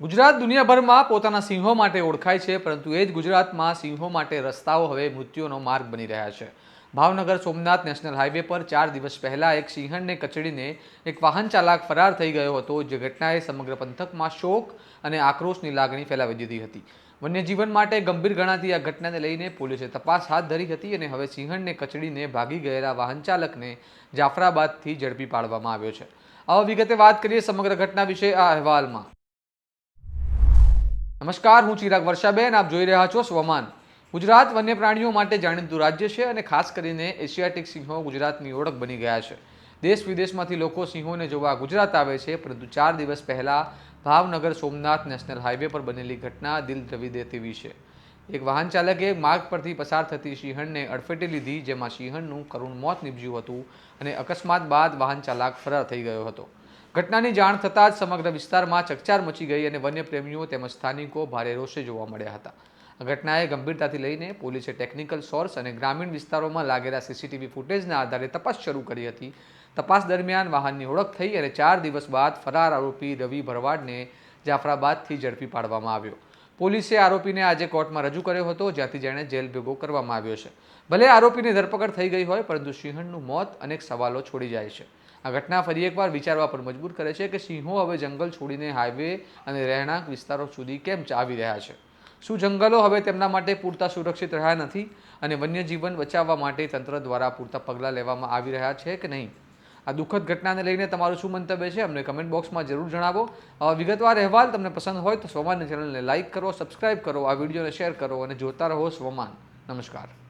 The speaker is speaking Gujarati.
ગુજરાત દુનિયાભરમાં પોતાના સિંહો માટે ઓળખાય છે, પરંતુ એ જ ગુજરાતમાં સિંહો માટે રસ્તાઓ હવે મૃત્યુનો માર્ગ બની રહ્યા છે. ભાવનગર સોમનાથ નેશનલ હાઈવે પર ચાર દિવસ પહેલાં એક સિંહણને કચડીને એક વાહન ચાલક ફરાર થઈ ગયો હતો, જે ઘટનાએ સમગ્ર પંથકમાં શોક અને આક્રોશની લાગણી ફેલાવી દીધી હતી. વન્યજીવન માટે ગંભીર ગણાતી આ ઘટનાને લઈને પોલીસે તપાસ હાથ ધરી હતી અને હવે સિંહણને કચડીને ભાગી ગયેલા વાહન ચાલકને જાફરાબાદથી ઝડપી પાડવામાં આવ્યો છે. આવા વિગતે વાત કરીએ સમગ્ર ઘટના વિશે આ અહેવાલમાં. નમસ્કાર, હું ચિરાગ વર્ષાબેન, આપ જોઈ રહ્યા છો સ્વમાન. ગુજરાત વન્ય પ્રાણીઓ માટે જાણીતું રાજ્ય છે અને ખાસ કરીને એશિયાટિક સિંહો ગુજરાતની ઓળખ બની ગયા છે. દેશ વિદેશમાંથી લોકો સિંહોને જોવા ગુજરાત આવે છે, પરંતુ ચાર દિવસ પહેલાં ભાવનગર સોમનાથ નેશનલ હાઈવે પર બનેલી ઘટના દિલ દ્રવી દે તેવી છે. એક વાહન ચાલકે માર્ગ પરથી પસાર થતી સિંહણને અડફેટે લીધી, જેમાં સિંહણનું કરુણ મોત નીપજ્યું હતું અને અકસ્માત બાદ વાહન ચાલક ફરાર થઈ ગયો હતો. ઘટનાની જાણ થતાં જ સમગ્ર વિસ્તારમાં ચકચાર મચી ગઈ અને વન્યપ્રેમીઓ તેમજ સ્થાનિકો ભારે રોષે જોવા મળ્યા હતા. આ ઘટનાએ ગંભીરતાથી લઈને પોલીસે ટેકનિકલ સોર્સ અને ગ્રામીણ વિસ્તારોમાં લાગેલા સીસીટીવી ફૂટેજના આધારે તપાસ શરૂ કરી હતી. તપાસ દરમિયાન વાહનની ઓળખ થઈ અને ચાર દિવસ બાદ ફરાર આરોપી રવિ ભરવાડને જાફરાબાદથી ઝડપી પાડવામાં આવ્યો. પોલીસે આરોપીને આજે કોર્ટમાં રજૂ કર્યો હતો, જ્યાંથી જેણે જેલ ભેગો કરવામાં આવ્યો છે. ભલે આરોપીની ધરપકડ થઈ ગઈ હોય, પરંતુ સિંહણનું મોત અનેક સવાલો છોડી જાય છે. આ ઘટના ફરી એકવાર વિચારવા પર મજબૂર કરે છે કે સિંહો હવે જંગલ છોડીને હાઈવે અને રહેણાંક વિસ્તારો સુધી કેમ ચાવી રહ્યા છે? શું જંગલો હવે તેમના માટે પૂરતા સુરક્ષિત રહ્યા નથી? અને વન્યજીવન બચાવવા માટે તંત્ર દ્વારા પૂરતા પગલાં લેવામાં આવી રહ્યા છે કે નહીં? આ દુઃખદ ઘટનાને લઈને તમારું શું મંતવ્ય છે અમને કમેન્ટ બોક્સમાં જરૂર જણાવો. વિગતવાર અહેવાલ તમને પસંદ હોય તો સ્વમાન ચેનલને લાઇક કરો સબસ્ક્રાઇબ કરો, આ વિડીયોને શેર કરો અને જોતા રહો સ્વમાન. નમસ્કાર.